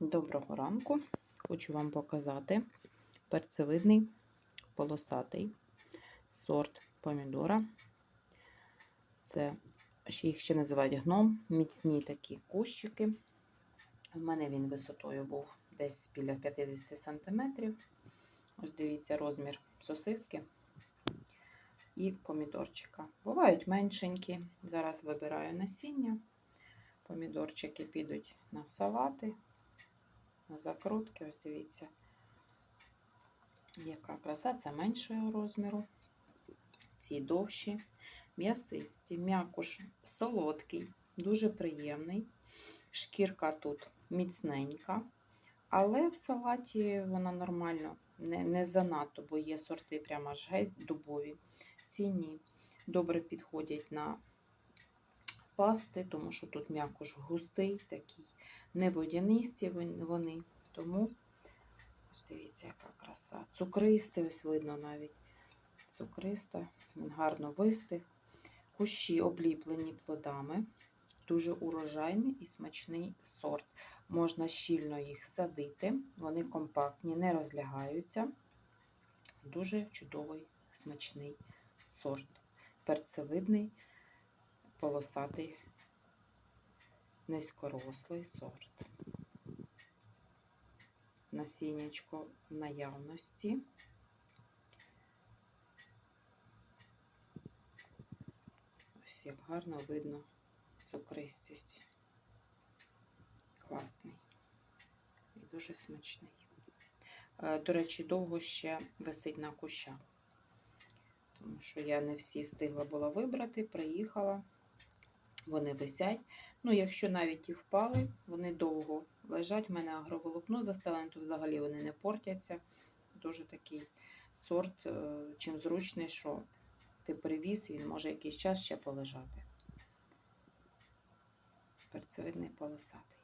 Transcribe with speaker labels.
Speaker 1: Доброго ранку. Хочу вам показати перцевидний полосатий сорт помідора. Це їх ще називають гном, міцні такі кущики. У мене він висотою був десь біля 50 см. Ось дивіться розмір сосиски і помідорчика. Бувають меншенькі. Зараз вибираю насіння. Помідорчики підуть на салати, закрутки. Ось дивіться, яка краса, це меншого розміру. Ці довші, м'ясисті, м'якуш солодкий, дуже приємний. Шкірка тут міцненька, але в салаті вона нормально, не, не занадто, бо є сорти прямо аж геть дубові. Ці ні. Добре підходять на пасти, тому що тут м'якуш густий, такий, не водянисті вони. Тому ось дивіться, яка краса. Цукристий, ось видно навіть. Цукриста, він гарно вистиг. Кущі обліплені плодами. Дуже урожайний і смачний сорт. Можна щільно їх садити, вони компактні, не розлягаються. Дуже чудовий, смачний сорт. Перцевидний, полосатий, низькорослий сорт. Насіннячко в наявності. Ось як гарно видно цукристість. Класний і дуже смачний. Е, До речі, довго ще висить на кущах, тому що я не всі встигла була вибрати, приїхала, вони висять. Ну, якщо навіть і впали, вони довго лежать. У мене агроволокно застелене, то взагалі вони не портяться. Дуже такий сорт, е, чим зручний, що ти привіз, він може якийсь час ще полежати. Перцевидний полосатий.